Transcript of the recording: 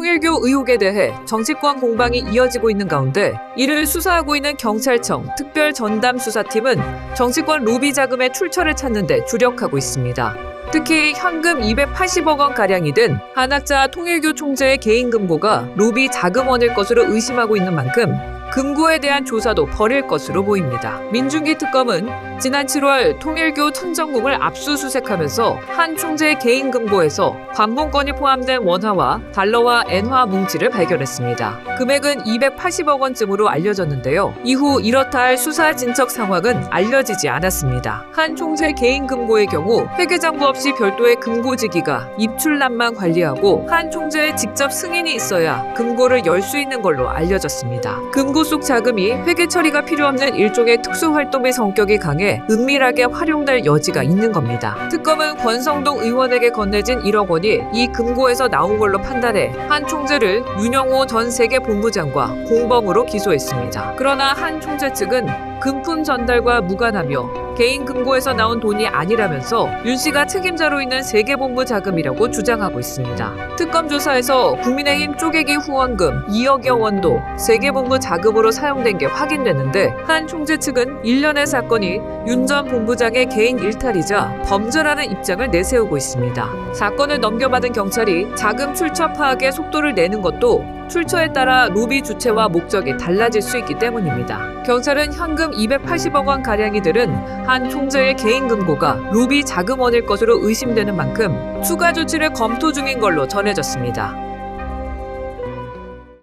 통일교 의혹에 대해 정치권 공방이 이어지고 있는 가운데 이를 수사하고 있는 경찰청 특별 전담 수사팀은 정치권 로비 자금의 출처를 찾는 데 주력하고 있습니다. 특히 현금 280억 원 가량이 든 한학자 통일교 총재의 개인 금고가 로비 자금원일 것으로 의심하고 있는 만큼 금고에 대한 조사도 벌일 것으로 보입니다. 민중기 특검은 지난 7월 통일교 천정궁을 압수수색하면서 한 총재의 개인 금고에서 관봉권이 포함된 원화와 달러와 엔화 뭉치를 발견했습니다. 금액은 280억 원쯤으로 알려졌는데요. 이후 이렇다 할 수사 진척 상황은 알려지지 않았습니다. 한 총재 개인 금고의 경우 회계장부 없이 별도의 금고지기가 입출납만 관리하고 한 총재의 직접 승인이 있어야 금고를 열 수 있는 걸로 알려졌습니다. 금고 속 자금이 회계 처리가 필요 없는 일종의 특수활동의 성격이 강해 은밀하게 활용될 여지가 있는 겁니다. 특검은 권성동 의원에게 건네진 1억 원이 이 금고에서 나온 걸로 판단해 한 총재를 윤영호 전 세계 본부장과 공범으로 기소했습니다. 그러나 한 총재 측은 금품 전달과 무관하며 개인 금고에서 나온 돈이 아니라면서 윤 씨가 책임자로 있는 세계본부 자금이라고 주장하고 있습니다. 특검 조사에서 국민의힘 쪼개기 후원금 2억여 원도 세계본부 자금으로 사용된 게 확인됐는데 한 총재 측은 일련의 사건이 윤 전 본부장의 개인 일탈이자 범죄라는 입장을 내세우고 있습니다. 사건을 넘겨받은 경찰이 자금 출처 파악에 속도를 내는 것도 출처에 따라 로비 주체와 목적이 달라질 수 있기 때문입니다. 경찰은 현금 280억 원 가량이 들은 한 총재의 개인 금고가 로비 자금원일 것으로 의심되는 만큼 추가 조치를 검토 중인 걸로 전해졌습니다.